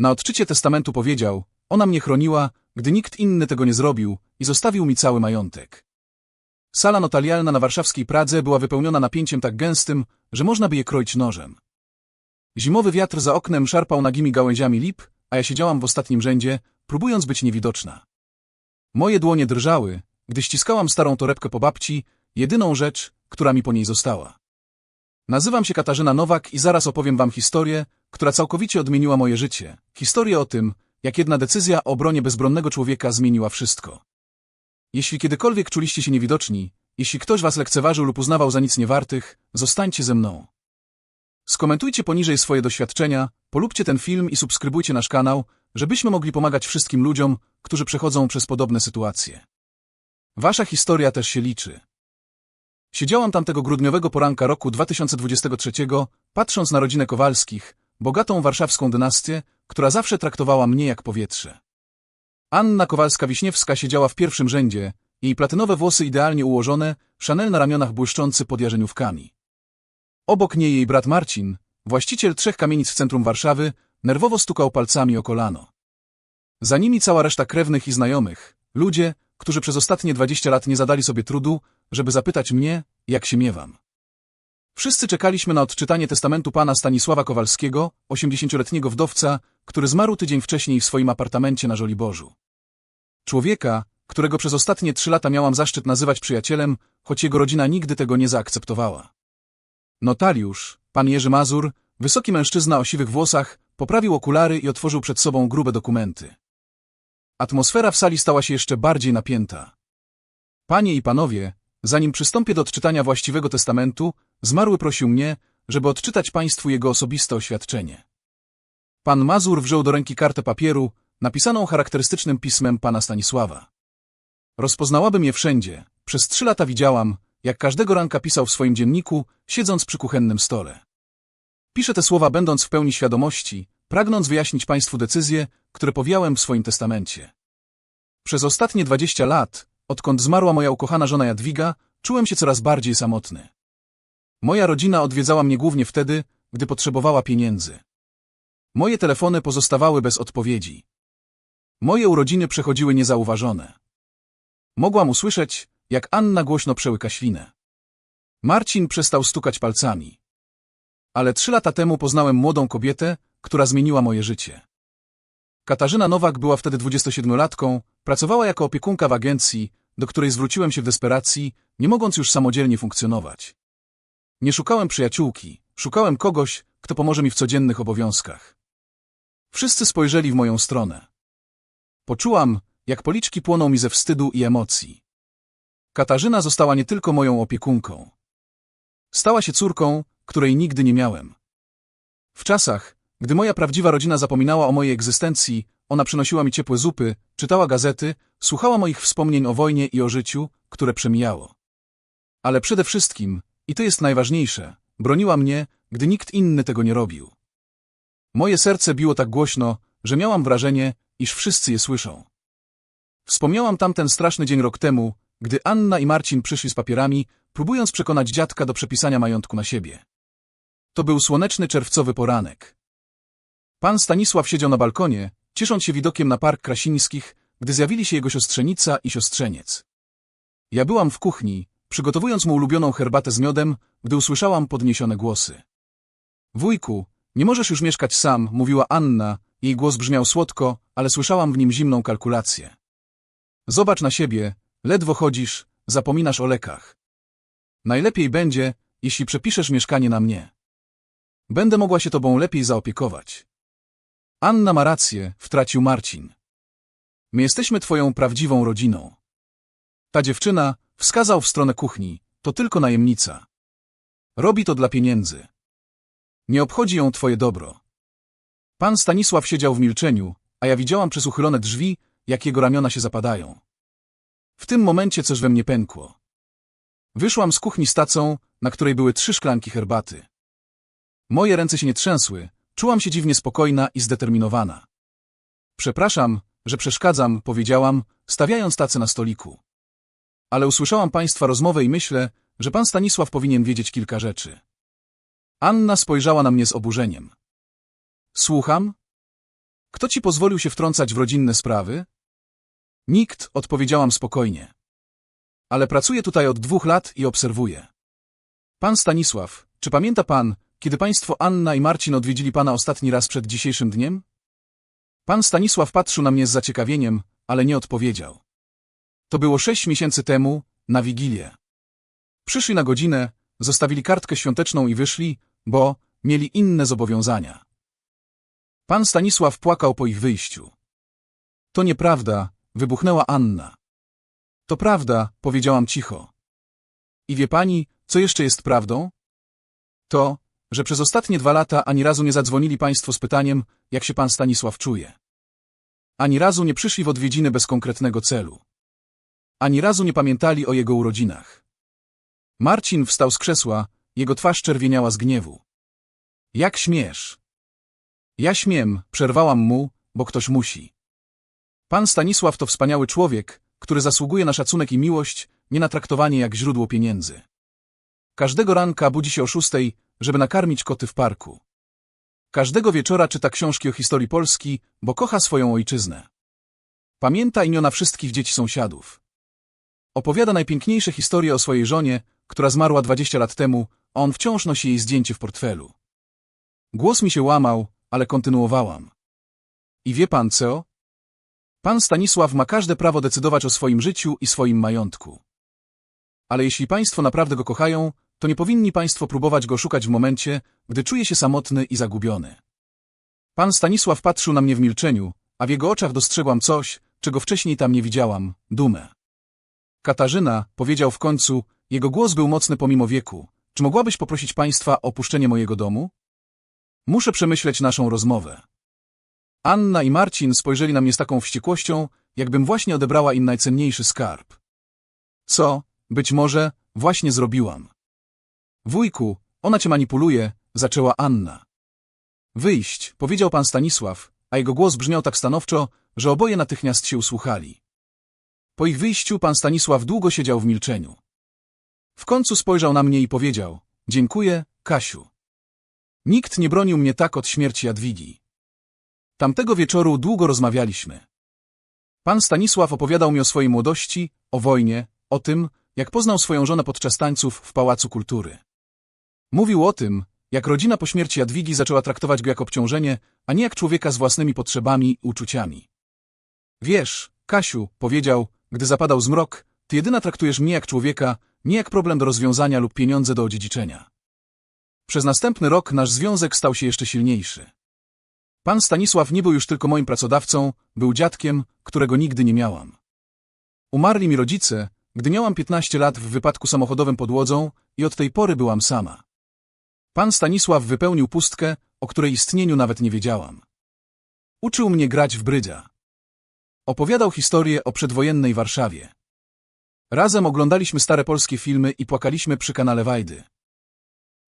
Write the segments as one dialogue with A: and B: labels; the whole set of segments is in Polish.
A: Na odczycie testamentu powiedział, ona mnie chroniła, gdy nikt inny tego nie zrobił i zostawił mi cały majątek. Sala notarialna na warszawskiej Pradze była wypełniona napięciem tak gęstym, że można by je kroić nożem. Zimowy wiatr za oknem szarpał nagimi gałęziami lip, a ja siedziałam w ostatnim rzędzie, próbując być niewidoczna. Moje dłonie drżały, gdy ściskałam starą torebkę po babci, jedyną rzecz, która mi po niej została. Nazywam się Katarzyna Nowak i zaraz opowiem wam historię, która całkowicie odmieniła moje życie. Historię o tym, jak jedna decyzja o obronie bezbronnego człowieka zmieniła wszystko. Jeśli kiedykolwiek czuliście się niewidoczni, jeśli ktoś was lekceważył lub uznawał za nic niewartych, zostańcie ze mną. Skomentujcie poniżej swoje doświadczenia, polubcie ten film i subskrybujcie nasz kanał, żebyśmy mogli pomagać wszystkim ludziom, którzy przechodzą przez podobne sytuacje. Wasza historia też się liczy. Siedziałam tamtego grudniowego poranka roku 2023, patrząc na rodzinę Kowalskich, bogatą warszawską dynastię, która zawsze traktowała mnie jak powietrze. Anna Kowalska-Wiśniewska siedziała w pierwszym rzędzie, jej platynowe włosy idealnie ułożone, Chanel na ramionach błyszczący pod jarzeniówkami. Obok niej jej brat Marcin, właściciel trzech kamienic w centrum Warszawy, nerwowo stukał palcami o kolano. Za nimi cała reszta krewnych i znajomych, ludzie, którzy przez ostatnie dwadzieścia lat nie zadali sobie trudu, żeby zapytać mnie, jak się miewam. Wszyscy czekaliśmy na odczytanie testamentu pana Stanisława Kowalskiego, osiemdziesięcioletniego wdowca, który zmarł tydzień wcześniej w swoim apartamencie na Żoliborzu. Człowieka, którego przez ostatnie trzy lata miałam zaszczyt nazywać przyjacielem, choć jego rodzina nigdy tego nie zaakceptowała. Notariusz, pan Jerzy Mazur, wysoki mężczyzna o siwych włosach, poprawił okulary i otworzył przed sobą grube dokumenty. Atmosfera w sali stała się jeszcze bardziej napięta. Panie i panowie, zanim przystąpię do odczytania właściwego testamentu, zmarły prosił mnie, żeby odczytać państwu jego osobiste oświadczenie. Pan Mazur wziął do ręki kartę papieru, napisaną charakterystycznym pismem pana Stanisława. Rozpoznałabym je wszędzie. Przez trzy lata widziałam, jak każdego ranka pisał w swoim dzienniku, siedząc przy kuchennym stole. Piszę te słowa będąc w pełni świadomości, pragnąc wyjaśnić Państwu decyzje, które powiałem w swoim testamencie. Przez ostatnie dwadzieścia lat, odkąd zmarła moja ukochana żona Jadwiga, czułem się coraz bardziej samotny. Moja rodzina odwiedzała mnie głównie wtedy, gdy potrzebowała pieniędzy. Moje telefony pozostawały bez odpowiedzi. Moje urodziny przechodziły niezauważone. Mogłam usłyszeć, jak Anna głośno przełyka ślinę. Marcin przestał stukać palcami. Ale trzy lata temu poznałem młodą kobietę, która zmieniła moje życie. Katarzyna Nowak była wtedy 27-latką, pracowała jako opiekunka w agencji, do której zwróciłem się w desperacji, nie mogąc już samodzielnie funkcjonować. Nie szukałem przyjaciółki, szukałem kogoś, kto pomoże mi w codziennych obowiązkach. Wszyscy spojrzeli w moją stronę. Poczułam, jak policzki płoną mi ze wstydu i emocji. Katarzyna została nie tylko moją opiekunką. Stała się córką, której nigdy nie miałem. W czasach, gdy moja prawdziwa rodzina zapominała o mojej egzystencji, ona przynosiła mi ciepłe zupy, czytała gazety, słuchała moich wspomnień o wojnie i o życiu, które przemijało. Ale przede wszystkim, i to jest najważniejsze, broniła mnie, gdy nikt inny tego nie robił. Moje serce biło tak głośno, że miałam wrażenie, iż wszyscy je słyszą. Wspomniałam tamten straszny dzień rok temu, gdy Anna i Marcin przyszli z papierami, próbując przekonać dziadka do przepisania majątku na siebie. To był słoneczny czerwcowy poranek. Pan Stanisław siedział na balkonie, ciesząc się widokiem na park Krasińskich, gdy zjawili się jego siostrzenica i siostrzeniec. Ja byłam w kuchni, przygotowując mu ulubioną herbatę z miodem, gdy usłyszałam podniesione głosy. Wujku, nie możesz już mieszkać sam, mówiła Anna, jej głos brzmiał słodko, ale słyszałam w nim zimną kalkulację. Zobacz na siebie, ledwo chodzisz, zapominasz o lekach. Najlepiej będzie, jeśli przepiszesz mieszkanie na mnie. Będę mogła się tobą lepiej zaopiekować. Anna ma rację, wtracił Marcin. My jesteśmy twoją prawdziwą rodziną. Ta dziewczyna wskazał w stronę kuchni, to tylko najemnica. Robi to dla pieniędzy. Nie obchodzi ją twoje dobro. Pan Stanisław siedział w milczeniu, a ja widziałam przez uchylone drzwi, jak jego ramiona się zapadają. W tym momencie coś we mnie pękło. Wyszłam z kuchni z tacą, na której były trzy szklanki herbaty. Moje ręce się nie trzęsły, czułam się dziwnie spokojna i zdeterminowana. Przepraszam, że przeszkadzam, powiedziałam, stawiając tacę na stoliku. Ale usłyszałam państwa rozmowę i myślę, że pan Stanisław powinien wiedzieć kilka rzeczy. Anna spojrzała na mnie z oburzeniem. Słucham? Kto ci pozwolił się wtrącać w rodzinne sprawy? Nikt, odpowiedziałam spokojnie. Ale pracuję tutaj od dwóch lat i obserwuję. Pan Stanisław, czy pamięta pan, kiedy państwo Anna i Marcin odwiedzili pana ostatni raz przed dzisiejszym dniem? Pan Stanisław patrzył na mnie z zaciekawieniem, ale nie odpowiedział. To było sześć miesięcy temu, na Wigilię. Przyszli na godzinę, zostawili kartkę świąteczną i wyszli, bo mieli inne zobowiązania. Pan Stanisław płakał po ich wyjściu. To nieprawda, wybuchnęła Anna. To prawda, powiedziałam cicho. I wie pani, co jeszcze jest prawdą? To, że przez ostatnie dwa lata ani razu nie zadzwonili państwo z pytaniem, jak się pan Stanisław czuje. Ani razu nie przyszli w odwiedziny bez konkretnego celu. Ani razu nie pamiętali o jego urodzinach. Marcin wstał z krzesła, jego twarz czerwieniała z gniewu. Jak śmiesz? Ja śmiem, przerwałam mu, bo ktoś musi. Pan Stanisław to wspaniały człowiek, który zasługuje na szacunek i miłość, nie na traktowanie jak źródło pieniędzy. Każdego ranka budzi się o szóstej, żeby nakarmić koty w parku. Każdego wieczora czyta książki o historii Polski, bo kocha swoją ojczyznę. Pamięta imiona wszystkich dzieci sąsiadów. Opowiada najpiękniejsze historie o swojej żonie, która zmarła 20 lat temu, a on wciąż nosi jej zdjęcie w portfelu. Głos mi się łamał, ale kontynuowałam. I wie pan co? Pan Stanisław ma każde prawo decydować o swoim życiu i swoim majątku. Ale jeśli państwo naprawdę go kochają, to nie powinni państwo próbować go szukać w momencie, gdy czuje się samotny i zagubiony. Pan Stanisław patrzył na mnie w milczeniu, a w jego oczach dostrzegłam coś, czego wcześniej tam nie widziałam, dumę. Katarzyna, powiedział w końcu, jego głos był mocny pomimo wieku. Czy mogłabyś poprosić państwa o opuszczenie mojego domu? Muszę przemyśleć naszą rozmowę. Anna i Marcin spojrzeli na mnie z taką wściekłością, jakbym właśnie odebrała im najcenniejszy skarb. Co, być może, właśnie zrobiłam. Wujku, ona cię manipuluje, zaczęła Anna. Wyjść, powiedział pan Stanisław, a jego głos brzmiał tak stanowczo, że oboje natychmiast się usłuchali. Po ich wyjściu pan Stanisław długo siedział w milczeniu. W końcu spojrzał na mnie i powiedział, dziękuję, Kasiu. Nikt nie bronił mnie tak od śmierci Jadwigi. Tamtego wieczoru długo rozmawialiśmy. Pan Stanisław opowiadał mi o swojej młodości, o wojnie, o tym, jak poznał swoją żonę podczas tańców w Pałacu Kultury. Mówił o tym, jak rodzina po śmierci Jadwigi zaczęła traktować go jak obciążenie, a nie jak człowieka z własnymi potrzebami i uczuciami. Wiesz, Kasiu, powiedział, gdy zapadał zmrok, ty jedyna traktujesz mnie jak człowieka, nie jak problem do rozwiązania lub pieniądze do odziedziczenia. Przez następny rok nasz związek stał się jeszcze silniejszy. Pan Stanisław nie był już tylko moim pracodawcą, był dziadkiem, którego nigdy nie miałam. Umarli mi rodzice, gdy miałam 15 lat w wypadku samochodowym pod Łodzą i od tej pory byłam sama. Pan Stanisław wypełnił pustkę, o której istnieniu nawet nie wiedziałam. Uczył mnie grać w brydza. Opowiadał historię o przedwojennej Warszawie. Razem oglądaliśmy stare polskie filmy i płakaliśmy przy kanale Wajdy.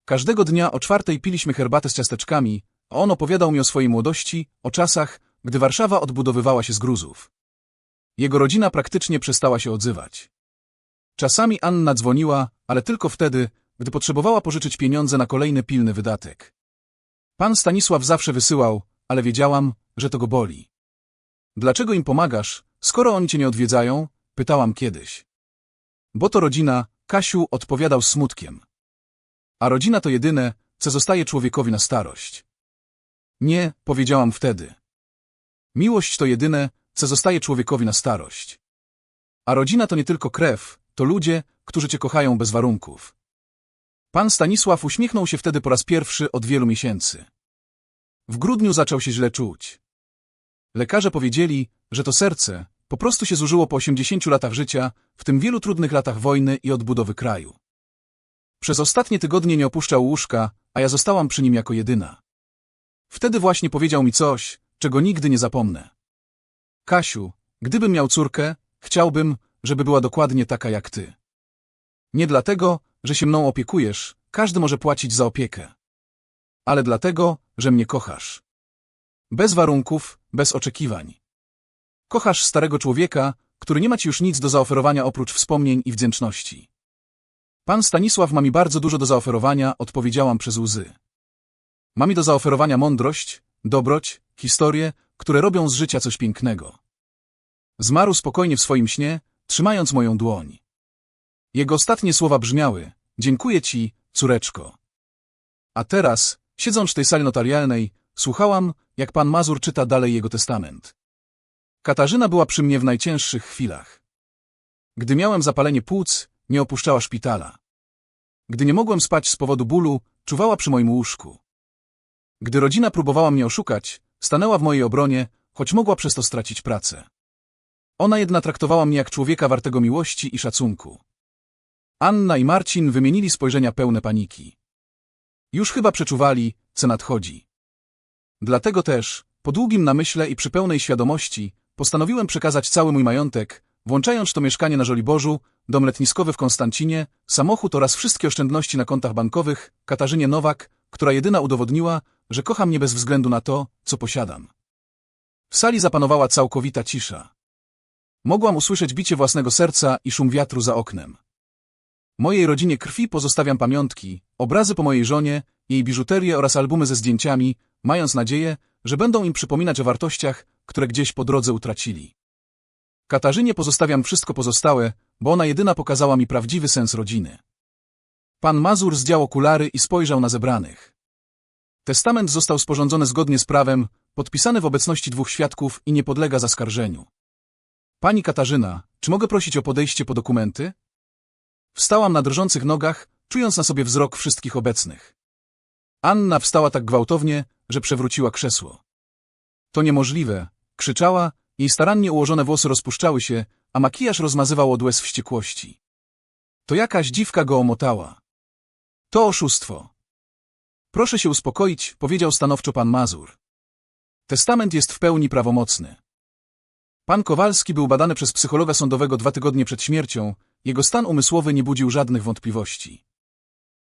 A: Każdego dnia o czwartej piliśmy herbatę z ciasteczkami, a on opowiadał mi o swojej młodości, o czasach, gdy Warszawa odbudowywała się z gruzów. Jego rodzina praktycznie przestała się odzywać. Czasami Anna dzwoniła, ale tylko wtedy, gdy potrzebowała pożyczyć pieniądze na kolejny pilny wydatek. Pan Stanisław zawsze wysyłał, ale wiedziałam, że to go boli. Dlaczego im pomagasz, skoro oni cię nie odwiedzają? Pytałam kiedyś. Bo to rodzina, Kasiu odpowiadał smutkiem. A rodzina to jedyne, co zostaje człowiekowi na starość. Nie, powiedziałam wtedy. Miłość to jedyne, co zostaje człowiekowi na starość. A rodzina to nie tylko krew, to ludzie, którzy cię kochają bez warunków. Pan Stanisław uśmiechnął się wtedy po raz pierwszy od wielu miesięcy. W grudniu zaczął się źle czuć. Lekarze powiedzieli, że to serce po prostu się zużyło po 80 latach życia, w tym wielu trudnych latach wojny i odbudowy kraju. Przez ostatnie tygodnie nie opuszczał łóżka, a ja zostałam przy nim jako jedyna. Wtedy właśnie powiedział mi coś, czego nigdy nie zapomnę. Kasiu, gdybym miał córkę, chciałbym, żeby była dokładnie taka jak ty. Nie dlatego, że się mną opiekujesz, każdy może płacić za opiekę. Ale dlatego, że mnie kochasz. Bez warunków, bez oczekiwań. Kochasz starego człowieka, który nie ma ci już nic do zaoferowania oprócz wspomnień i wdzięczności. Pan Stanisław ma mi bardzo dużo do zaoferowania, odpowiedziałam przez łzy. Ma mi do zaoferowania mądrość, dobroć, historie, które robią z życia coś pięknego. Zmarł spokojnie w swoim śnie, trzymając moją dłoń. Jego ostatnie słowa brzmiały, dziękuję ci, córeczko. A teraz, siedząc w tej sali notarialnej, słuchałam, jak pan Mazur czyta dalej jego testament. Katarzyna była przy mnie w najcięższych chwilach. Gdy miałem zapalenie płuc, nie opuszczała szpitala. Gdy nie mogłem spać z powodu bólu, czuwała przy moim łóżku. Gdy rodzina próbowała mnie oszukać, stanęła w mojej obronie, choć mogła przez to stracić pracę. Ona jedna traktowała mnie jak człowieka wartego miłości i szacunku. Anna i Marcin wymienili spojrzenia pełne paniki. Już chyba przeczuwali, co nadchodzi. Dlatego też, po długim namyśle i przy pełnej świadomości, postanowiłem przekazać cały mój majątek, włączając to mieszkanie na Żoliborzu, dom letniskowy w Konstancinie, samochód oraz wszystkie oszczędności na kontach bankowych, Katarzynie Nowak, która jedyna udowodniła, że kocha mnie bez względu na to, co posiadam. W sali zapanowała całkowita cisza. Mogłam usłyszeć bicie własnego serca i szum wiatru za oknem. Mojej rodzinie krwi pozostawiam pamiątki, obrazy po mojej żonie, jej biżuterię oraz albumy ze zdjęciami, mając nadzieję, że będą im przypominać o wartościach, które gdzieś po drodze utracili. Katarzynie pozostawiam wszystko pozostałe, bo ona jedyna pokazała mi prawdziwy sens rodziny. Pan Mazur zdjął okulary i spojrzał na zebranych. Testament został sporządzony zgodnie z prawem, podpisany w obecności dwóch świadków i nie podlega zaskarżeniu. Pani Katarzyna, czy mogę prosić o podejście po dokumenty? Wstałam na drżących nogach, czując na sobie wzrok wszystkich obecnych. Anna wstała tak gwałtownie, że przewróciła krzesło. To niemożliwe, krzyczała, jej starannie ułożone włosy rozpuszczały się, a makijaż rozmazywał od łez wściekłości. To jakaś dziwka go omotała. To oszustwo. Proszę się uspokoić, powiedział stanowczo pan Mazur. Testament jest w pełni prawomocny. Pan Kowalski był badany przez psychologa sądowego dwa tygodnie przed śmiercią, jego stan umysłowy nie budził żadnych wątpliwości.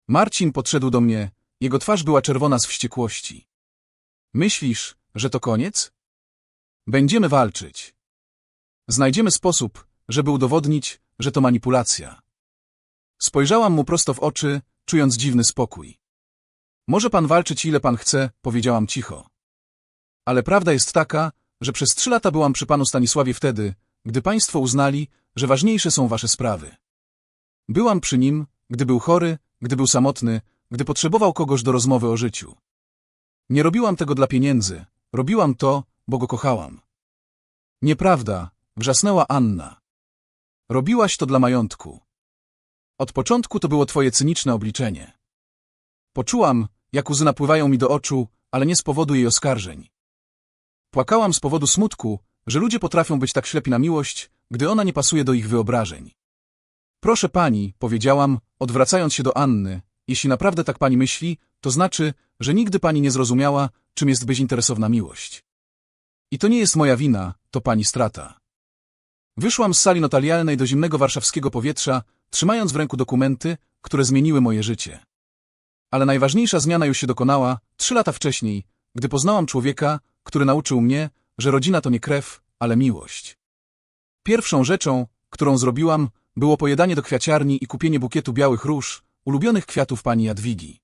A: Marcin podszedł do mnie, jego twarz była czerwona z wściekłości. Myślisz, że to koniec? Będziemy walczyć. Znajdziemy sposób, żeby udowodnić, że to manipulacja. Spojrzałam mu prosto w oczy, czując dziwny spokój. Może pan walczyć ile pan chce, powiedziałam cicho. Ale prawda jest taka, że przez trzy lata byłam przy panu Stanisławie wtedy, gdy państwo uznali, że ważniejsze są wasze sprawy. Byłam przy nim, gdy był chory, gdy był samotny, gdy potrzebował kogoś do rozmowy o życiu. Nie robiłam tego dla pieniędzy, robiłam to, bo go kochałam. Nieprawda, wrzasnęła Anna. Robiłaś to dla majątku. Od początku to było twoje cyniczne obliczenie. Poczułam, jak łzy napływają mi do oczu, ale nie z powodu jej oskarżeń. Płakałam z powodu smutku, że ludzie potrafią być tak ślepi na miłość, gdy ona nie pasuje do ich wyobrażeń. Proszę pani, powiedziałam, odwracając się do Anny, jeśli naprawdę tak pani myśli, to znaczy, że nigdy pani nie zrozumiała, czym jest bezinteresowna miłość. I to nie jest moja wina, to pani strata. Wyszłam z sali notarialnej do zimnego warszawskiego powietrza, trzymając w ręku dokumenty, które zmieniły moje życie. Ale najważniejsza zmiana już się dokonała trzy lata wcześniej, gdy poznałam człowieka, który nauczył mnie, że rodzina to nie krew, ale miłość. Pierwszą rzeczą, którą zrobiłam, było pojedanie do kwiaciarni i kupienie bukietu białych róż, ulubionych kwiatów pani Jadwigi.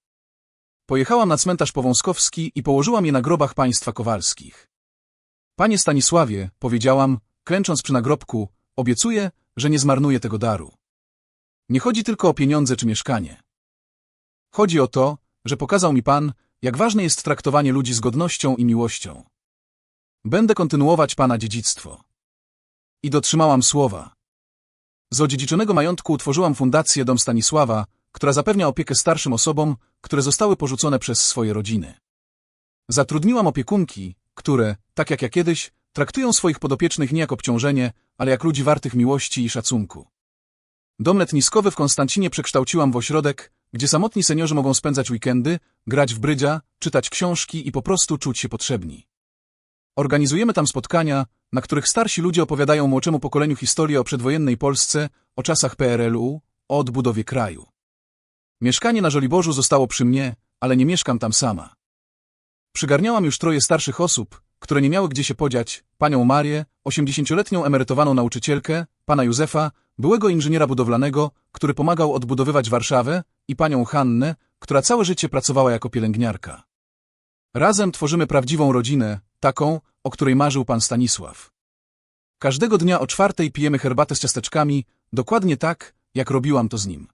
A: Pojechałam na cmentarz Powązkowski i położyłam je na grobach państwa Kowalskich. Panie Stanisławie, powiedziałam, klęcząc przy nagrobku, obiecuję, że nie zmarnuję tego daru. Nie chodzi tylko o pieniądze czy mieszkanie. Chodzi o to, że pokazał mi Pan, jak ważne jest traktowanie ludzi z godnością i miłością. Będę kontynuować Pana dziedzictwo. I dotrzymałam słowa. Z odziedziczonego majątku utworzyłam fundację Dom Stanisława, która zapewnia opiekę starszym osobom, które zostały porzucone przez swoje rodziny. Zatrudniłam opiekunki, które, tak jak ja kiedyś, traktują swoich podopiecznych nie jak obciążenie, ale jak ludzi wartych miłości i szacunku. Dom letniskowy w Konstancinie przekształciłam w ośrodek, gdzie samotni seniorzy mogą spędzać weekendy, grać w brydża, czytać książki i po prostu czuć się potrzebni. Organizujemy tam spotkania, na których starsi ludzie opowiadają młodszemu pokoleniu historię o przedwojennej Polsce, o czasach PRL-u, o odbudowie kraju. Mieszkanie na Żoliborzu zostało przy mnie, ale nie mieszkam tam sama. Przygarniałam już troje starszych osób, które nie miały gdzie się podziać, panią Marię, osiemdziesięcioletnią emerytowaną nauczycielkę, pana Józefa, byłego inżyniera budowlanego, który pomagał odbudowywać Warszawę, i panią Hannę, która całe życie pracowała jako pielęgniarka. Razem tworzymy prawdziwą rodzinę, taką, o której marzył pan Stanisław. Każdego dnia o czwartej pijemy herbatę z ciasteczkami, dokładnie tak, jak robiłam to z nim.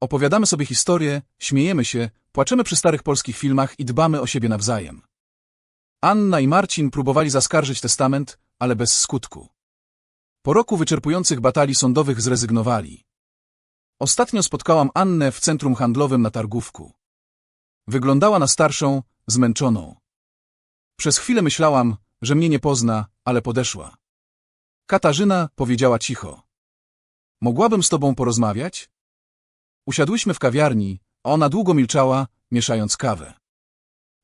A: Opowiadamy sobie historie, śmiejemy się, płaczemy przy starych polskich filmach i dbamy o siebie nawzajem. Anna i Marcin próbowali zaskarżyć testament, ale bez skutku. Po roku wyczerpujących batalii sądowych zrezygnowali. Ostatnio spotkałam Annę w centrum handlowym na Targówku. Wyglądała na starszą, zmęczoną. Przez chwilę myślałam, że mnie nie pozna, ale podeszła. Katarzyna powiedziała cicho. Mogłabym z tobą porozmawiać? Usiadłyśmy w kawiarni, a ona długo milczała, mieszając kawę.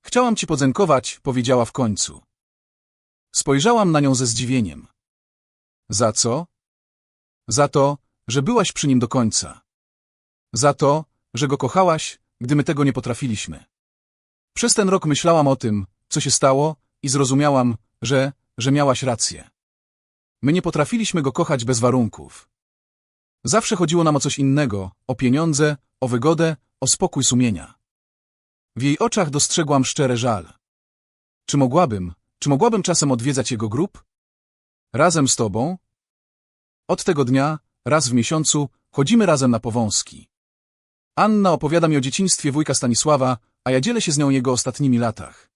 A: Chciałam ci podzękować, powiedziała w końcu. Spojrzałam na nią ze zdziwieniem. Za co? Za to, że byłaś przy nim do końca. Za to, że go kochałaś, gdy my tego nie potrafiliśmy. Przez ten rok myślałam o tym, co się stało i zrozumiałam, że, że miałaś rację. My nie potrafiliśmy go kochać bez warunków. Zawsze chodziło nam o coś innego, o pieniądze, o wygodę, o spokój sumienia. W jej oczach dostrzegłam szczere żal. Czy mogłabym, czy mogłabym czasem odwiedzać jego grób? Razem z tobą? Od tego dnia, raz w miesiącu, chodzimy razem na powązki. Anna opowiada mi o dzieciństwie wujka Stanisława, a ja dzielę się z nią jego ostatnimi latach.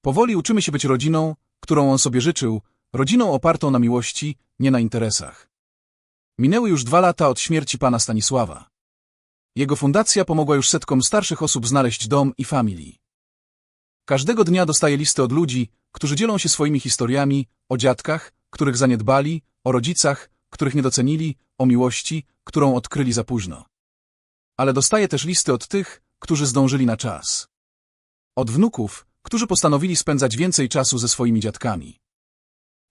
A: Powoli uczymy się być rodziną, którą on sobie życzył, rodziną opartą na miłości, nie na interesach. Minęły już dwa lata od śmierci pana Stanisława. Jego fundacja pomogła już setkom starszych osób znaleźć dom i familii. Każdego dnia dostaję listy od ludzi, którzy dzielą się swoimi historiami o dziadkach, których zaniedbali, o rodzicach, których nie docenili, o miłości, którą odkryli za późno. Ale dostaję też listy od tych, którzy zdążyli na czas. Od wnuków, którzy postanowili spędzać więcej czasu ze swoimi dziadkami.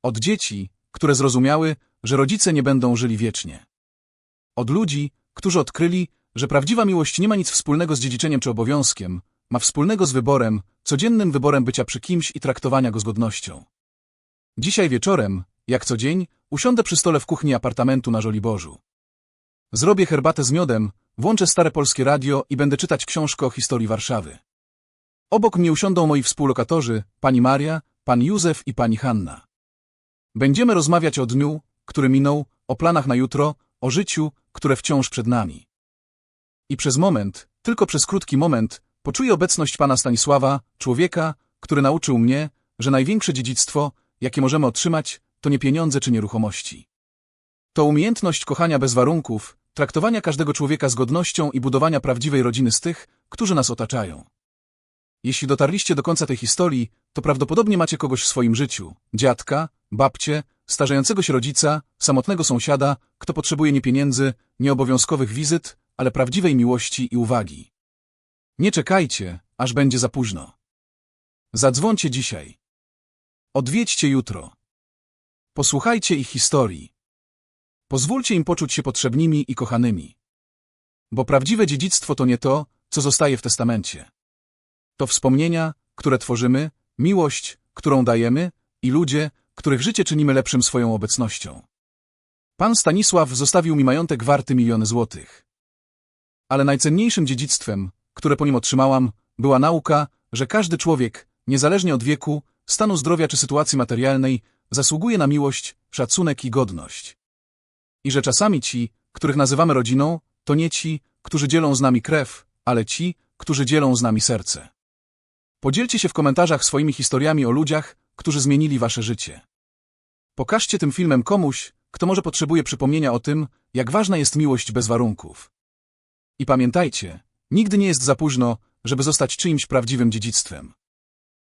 A: Od dzieci, które zrozumiały, że rodzice nie będą żyli wiecznie. Od ludzi, którzy odkryli, że prawdziwa miłość nie ma nic wspólnego z dziedziczeniem czy obowiązkiem, ma wspólnego z wyborem, codziennym wyborem bycia przy kimś i traktowania go z godnością. Dzisiaj wieczorem, jak co dzień, usiądę przy stole w kuchni apartamentu na Żoliborzu. Zrobię herbatę z miodem, włączę stare polskie radio i będę czytać książkę o historii Warszawy. Obok mnie usiądą moi współlokatorzy, pani Maria, pan Józef i pani Hanna. Będziemy rozmawiać o dniu, który minął, o planach na jutro, o życiu, które wciąż przed nami. I przez moment, tylko przez krótki moment, poczuję obecność pana Stanisława, człowieka, który nauczył mnie, że największe dziedzictwo, jakie możemy otrzymać, to nie pieniądze czy nieruchomości. To umiejętność kochania bez warunków, traktowania każdego człowieka z godnością i budowania prawdziwej rodziny z tych, którzy nas otaczają. Jeśli dotarliście do końca tej historii, to prawdopodobnie macie kogoś w swoim życiu, dziadka, babcię, starzejącego się rodzica, samotnego sąsiada, kto potrzebuje nie pieniędzy, nie obowiązkowych wizyt, ale prawdziwej miłości i uwagi. Nie czekajcie, aż będzie za późno. Zadzwońcie dzisiaj. Odwiedźcie jutro. Posłuchajcie ich historii. Pozwólcie im poczuć się potrzebnymi i kochanymi. Bo prawdziwe dziedzictwo to nie to, co zostaje w testamencie. To wspomnienia, które tworzymy, miłość, którą dajemy i ludzie, których życie czynimy lepszym swoją obecnością. Pan Stanisław zostawił mi majątek warty miliony złotych. Ale najcenniejszym dziedzictwem, które po nim otrzymałam, była nauka, że każdy człowiek, niezależnie od wieku, stanu zdrowia czy sytuacji materialnej, zasługuje na miłość, szacunek i godność. I że czasami ci, których nazywamy rodziną, to nie ci, którzy dzielą z nami krew, ale ci, którzy dzielą z nami serce. Podzielcie się w komentarzach swoimi historiami o ludziach, którzy zmienili wasze życie. Pokażcie tym filmem komuś, kto może potrzebuje przypomnienia o tym, jak ważna jest miłość bez warunków. I pamiętajcie, nigdy nie jest za późno, żeby zostać czyimś prawdziwym dziedzictwem.